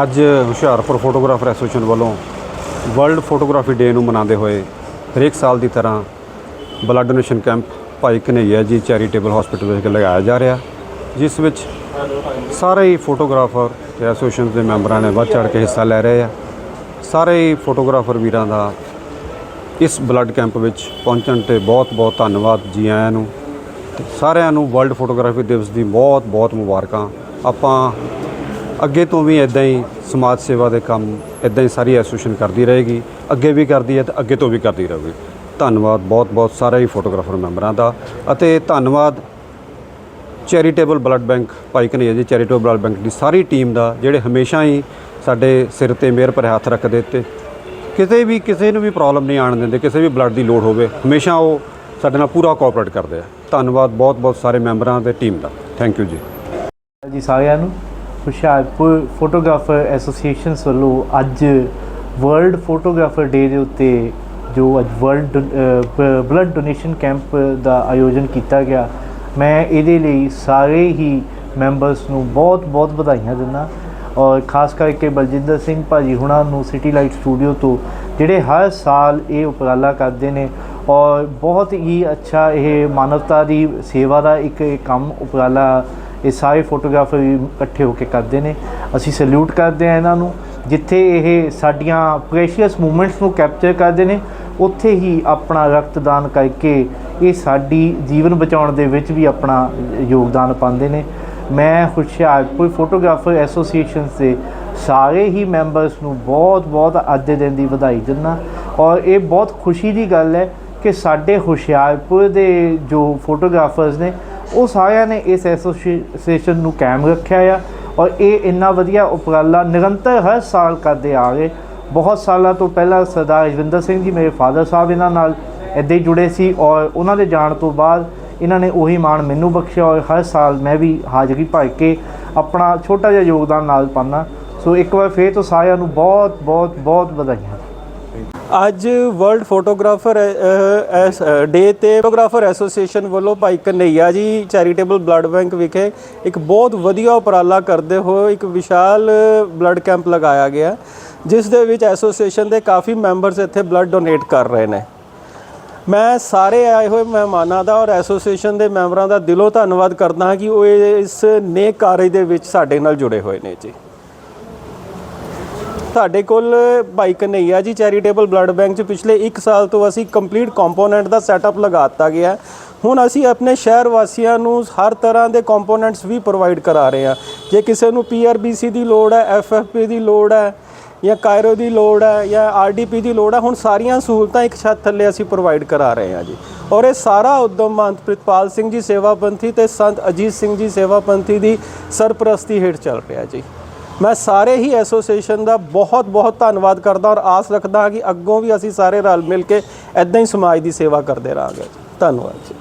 ਅੱਜ Hoshiarpur photographer association ਵੱਲੋਂ world photography day ਨੂੰ ਮਨਾਉਂਦੇ ਹੋਏ ਹਰੇਕ ਸਾਲ ਦੀ ਤਰ੍ਹਾਂ ਬਲੱਡ ਡੋਨੇਸ਼ਨ ਕੈਂਪ ਭਾਈ ਕਨਈਆ ਜੀ ਚੈਰੀਟੇਬਲ ਹਸਪੀਟਲ ਵਿੱਚ ਲਗਾਇਆ ਜਾ ਰਿਹਾ, ਜਿਸ ਵਿੱਚ ਸਾਰੇ ਹੀ ਫੋਟੋਗ੍ਰਾਫਰ ਤੇ ਐਸੋਸੀਏਸ਼ਨ ਦੇ ਮੈਂਬਰਾਂ ਨੇ ਵੱਧ ਚੜ੍ਹ ਕੇ ਹਿੱਸਾ ਲੈ ਰਹੇ ਆ। ਸਾਰੇ ਹੀ ਫੋਟੋਗ੍ਰਾਫਰ ਵੀਰਾਂ ਦਾ ਇਸ ਬਲੱਡ ਕੈਂਪ ਵਿੱਚ ਪਹੁੰਚਣ ਤੇ ਬਹੁਤ-ਬਹੁਤ ਧੰਨਵਾਦ ਜੀ ਆਇਆਂ ਨੂੰ। ਸਾਰਿਆਂ ਨੂੰ ਵਰਲਡ ਫੋਟੋਗ੍ਰਾਫੀ ਦਿਵਸ ਦੀ ਬਹੁਤ-ਬਹੁਤ ਮੁਬਾਰਕਾਂ। ਆਪਾਂ ਅੱਗੇ ਤੋਂ ਵੀ ਇਦਾਂ ਹੀ ਸਮਾਜ ਸੇਵਾ ਦੇ ਕੰਮ ਇਦਾਂ ਹੀ ਸਾਰੀ ਐਸੋਸੀਏਸ਼ਨ ਕਰਦੀ ਰਹੇਗੀ। ਅੱਗੇ ਵੀ ਕਰਦੀ ਹੈ ਤੇ ਅੱਗੇ ਤੋਂ ਵੀ ਕਰਦੀ ਰਹੇਗੀ। ਧੰਨਵਾਦ ਬਹੁਤ-ਬਹੁਤ ਸਾਰੇ ਹੀ ਫੋਟੋਗ੍ਰਾਫਰ ਮੈਂਬਰਾਂ ਦਾ। ਅਤੇ ਧੰਨਵਾਦ charitable blood bank Bhai Kanhaiya ji, charitable blood bank ਦੀ ਸਾਰੀ ਟੀਮ ਦਾ, ਜਿਹੜੇ ਹਮੇਸ਼ਾ ਹੀ ਸਾਡੇ ਸਿਰ ਤੇ ਮਿਹਰ ਭਰੇ ਹੱਥ ਰੱਖਦੇ ਤੇ ਕਿਸੇ ਵੀ ਕਿਸੇ ਨੂੰ ਵੀ ਪ੍ਰੋਬਲਮ ਨਹੀਂ ਆਣ ਦਿੰਦੇ, ਕਿਸੇ ਵੀ ਬਲੱਡ ਦੀ ਲੋੜ ਹੋਵੇ, ਹਮੇਸ਼ਾ ਉਹ ਸਾਡੇ ਨਾਲ ਪੂਰਾ ਕੋਆਪਰੇਟ ਕਰਦੇ ਆ। ਧੰਨਵਾਦ ਬਹੁਤ ਬਹੁਤ ਸਾਰੇ ਮੈਂਬਰਾਂ ਤੇ ਟੀਮ ਦਾ। ਥੈਂਕ ਯੂ ਜੀ। ਜੀ ਸਾਰਿਆਂ ਨੂੰ। ਹੁਸ਼ਿਆਰਪੁਰ ਫੋਟੋਗ੍ਰਾਫਰ ਐਸੋਸੀਏਸ਼ਨਸ ਵੱਲੋਂ ਅੱਜ ਵਰਲਡ ਫੋਟੋਗ੍ਰਾਫਰ ਡੇ ਦੇ ਉੱਤੇ ਜੋ ਅੱਜ ਵਰਲਡ ਬਲੱਡ ਡੋਨੇਸ਼ਨ ਕੈਂਪ ਦਾ ਆਯੋਜਨ ਕੀਤਾ ਗਿਆ, ਮੈਂ ਇਹਦੇ ਲਈ ਸਾਰੇ ਹੀ ਮੈਂਬਰਸ ਨੂੰ ਬਹੁਤ-ਬਹੁਤ ਵਧਾਈਆਂ ਦਿੰਦਾ ਔਰ ਖਾਸ ਕਰਕੇ ਬਲਜਿੰਦਰ ਸਿੰਘ ਭਾਜੀ ਹੁਣਾਂ ਨੂੰ ਸਿਟੀ ਲਾਈਟ ਸਟੂਡੀਓ ਤੋਂ, ਜਿਹੜੇ ਹਰ ਸਾਲ ਇਹ ਉਪਰਾਲਾ ਕਰਦੇ ਨੇ ਔਰ ਬਹੁਤ ਹੀ ਅੱਛਾ ਇਹ ਮਾਨਵਤਾ ਦੀ ਸੇਵਾ ਦਾ ਇੱਕ ਇਹ ਕੰਮ ਉਪਰਾਲਾ ਇਹ ਸਾਰੇ ਫੋਟੋਗ੍ਰਾਫਰ ਵੀ ਇਕੱਠੇ ਹੋ ਕੇ ਕਰਦੇ ਨੇ। ਅਸੀਂ ਸੈਲੂਟ ਕਰਦੇ ਆ ਇਹਨਾਂ ਨੂੰ, ਜਿੱਥੇ ਇਹ ਸਾਡੀਆਂ ਪ੍ਰੈਸ਼ੀਅਸ ਮੂਮੈਂਟਸ ਨੂੰ ਕੈਪਚਰ ਕਰਦੇ ਨੇ, ਉੱਥੇ ਹੀ ਆਪਣਾ ਰਕਤਦਾਨ ਕਰਕੇ ਇਹ ਸਾਡੀ ਜੀਵਨ ਬਚਾਉਣ ਦੇ ਵਿੱਚ ਵੀ ਆਪਣਾ ਯੋਗਦਾਨ ਪਾਉਂਦੇ ਨੇ। ਮੈਂ ਹੁਸ਼ਿਆਰਪੁਰ ਫੋਟੋਗ੍ਰਾਫਰ ਐਸੋਸੀਏਸ਼ਨ ਦੇ ਸਾਰੇ ਹੀ ਮੈਂਬਰਸ ਨੂੰ ਬਹੁਤ-ਬਹੁਤ ਅੱਜ ਦੇ ਦਿਨ ਦੀ ਵਧਾਈ ਦਿੰਦਾ ਔਰ ਇਹ ਬਹੁਤ ਖੁਸ਼ੀ ਦੀ ਗੱਲ ਹੈ ਕਿ ਸਾਡੇ ਹੁਸ਼ਿਆਰਪੁਰ ਦੇ ਜੋ ਫੋਟੋਗ੍ਰਾਫਰਸ ਨੇ ਉਹ ਸਾਰਿਆਂ ਨੇ ਇਸ ਐਸੋਸੀਏਸ਼ਨ ਨੂੰ ਕਾਇਮ ਰੱਖਿਆ ਆ ਔਰ ਇਹ ਇੰਨਾ ਵਧੀਆ ਉਪਰਾਲਾ ਨਿਰੰਤਰ ਹਰ ਸਾਲ ਕਰਦੇ ਆ ਰਹੇ। ਬਹੁਤ ਸਾਲਾਂ ਤੋਂ ਪਹਿਲਾਂ ਸਰਦਾਰ ਰਜਵਿੰਦਰ ਸਿੰਘ ਜੀ ਮੇਰੇ ਫਾਦਰ ਸਾਹਿਬ ਇਹਨਾਂ ਨਾਲ ਇੱਦਾਂ ਹੀ ਜੁੜੇ ਸੀ ਔਰ ਉਹਨਾਂ ਦੇ ਜਾਣ ਤੋਂ ਬਾਅਦ ਇਹਨਾਂ ਨੇ ਉਹੀ ਮਾਣ ਮੈਨੂੰ ਬਖਸ਼ਿਆ ਔਰ ਹਰ ਸਾਲ ਮੈਂ ਵੀ ਹਾਜ਼ਰੀ ਭਰ ਕੇ ਆਪਣਾ ਛੋਟਾ ਜਿਹਾ ਯੋਗਦਾਨ ਨਾਲ ਪਾਉਂਦਾ। ਸੋ ਇੱਕ ਵਾਰ ਫੇਰ ਤੋਂ ਸਾਰਿਆਂ ਨੂੰ ਬਹੁਤ ਬਹੁਤ ਬਹੁਤ ਵਧਾਈਆਂ। ਅੱਜ ਵਰਲਡ ਫੋਟੋਗ੍ਰਾਫਰ ਡੇ ਤੇ ਫੋਟੋਗ੍ਰਾਫਰ ਐਸੋਸੀਏਸ਼ਨ ਵੱਲੋਂ ਭਾਈ Kanhaiya ji charitable blood bank ਵਿਖੇ ਇੱਕ ਬਹੁਤ ਵਧੀਆ ਉਪਰਾਲਾ ਕਰਦੇ ਹੋਏ ਇੱਕ ਵਿਸ਼ਾਲ ਬਲੱਡ ਕੈਂਪ ਲਗਾਇਆ ਗਿਆ, ਜਿਸ ਦੇ ਵਿੱਚ ਐਸੋਸੀਏਸ਼ਨ ਦੇ ਕਾਫੀ ਮੈਂਬਰਸ ਇੱਥੇ ਬਲੱਡ ਡੋਨੇਟ ਕਰ ਰਹੇ ਨੇ। ਮੈਂ ਸਾਰੇ ਆਏ ਹੋਏ ਮਹਿਮਾਨਾਂ ਦਾ ਔਰ ਐਸੋਸੀਏਸ਼ਨ ਦੇ ਮੈਂਬਰਾਂ ਦਾ ਦਿਲੋਂ ਧੰਨਵਾਦ ਕਰਦਾ ਹਾਂ ਕਿ ਉਹ ਇਸ ਨੇਕ ਕਾਰਜ ਦੇ ਵਿੱਚ ਸਾਡੇ ਨਾਲ ਜੁੜੇ ਹੋਏ ਨੇ ਜੀ। ਤੁਹਾਡੇ ਕੋਲ ਭਾਈ Kanhaiya ji charitable blood bank 'ਚ ਪਿਛਲੇ 1 ਸਾਲ ਤੋਂ ਅਸੀਂ ਕੰਪਲੀਟ ਕੰਪੋਨੈਂਟ ਦਾ ਸੈਟਅਪ ਲਗਾ ਦਿੱਤਾ ਗਿਆ ਹੁਣ ਅਸੀਂ ਆਪਣੇ ਸ਼ਹਿਰ ਵਾਸੀਆਂ ਨੂੰ ਹਰ ਤਰ੍ਹਾਂ ਦੇ ਕੰਪੋਨੈਂਟਸ ਵੀ ਪ੍ਰੋਵਾਈਡ ਕਰਾ ਰਹੇ ਹਾਂ। ਜੇ ਕਿਸੇ ਨੂੰ ਪੀਆਰਬੀਸੀ ਦੀ ਲੋੜ ਹੈ ਐਫਐਫਪੀ ਦੀ ਲੋੜ ਹੈ ਜਾਂ ਕਾਇਰੋ ਦੀ ਲੋੜ ਹੈ ਜਾਂ ਆਰਡੀਪੀ ਦੀ ਲੋੜ ਹੈ, ਹੁਣ ਸਾਰੀਆਂ ਸਹੂਲਤਾਂ ਇੱਕ ਛੱਤ ਥੱਲੇ ਅਸੀਂ ਪ੍ਰੋਵਾਈਡ ਕਰਾ ਰਹੇ ਹਾਂ ਜੀ। ਔਰ ਇਹ ਸਾਰਾ ਉਦਮ ਮੰਤ ਪ੍ਰਿਤਪਾਲ ਸਿੰਘ ਜੀ ਸੇਵਾ ਪੰਥੀ ਤੇ ਸੰਤ ਅਜੀਤ ਸਿੰਘ ਜੀ ਸੇਵਾ ਪੰਥੀ ਦੀ ਸਰਪ੍ਰਸਤੀ ਹੇਠ ਚੱਲ ਰਿਹਾ ਜੀ। ਮੈਂ ਸਾਰੇ ਹੀ ਐਸੋਸੀਏਸ਼ਨ ਦਾ ਬਹੁਤ ਬਹੁਤ ਧੰਨਵਾਦ ਕਰਦਾ ਔਰ ਆਸ ਰੱਖਦਾ ਹਾਂ ਕਿ ਅੱਗੋਂ ਵੀ ਅਸੀਂ ਸਾਰੇ ਰਲ ਮਿਲ ਕੇ ਇਦਾਂ ਹੀ ਸਮਾਜ ਦੀ ਸੇਵਾ ਕਰਦੇ ਰਹਾਂਗੇ। ਧੰਨਵਾਦ ਜੀ।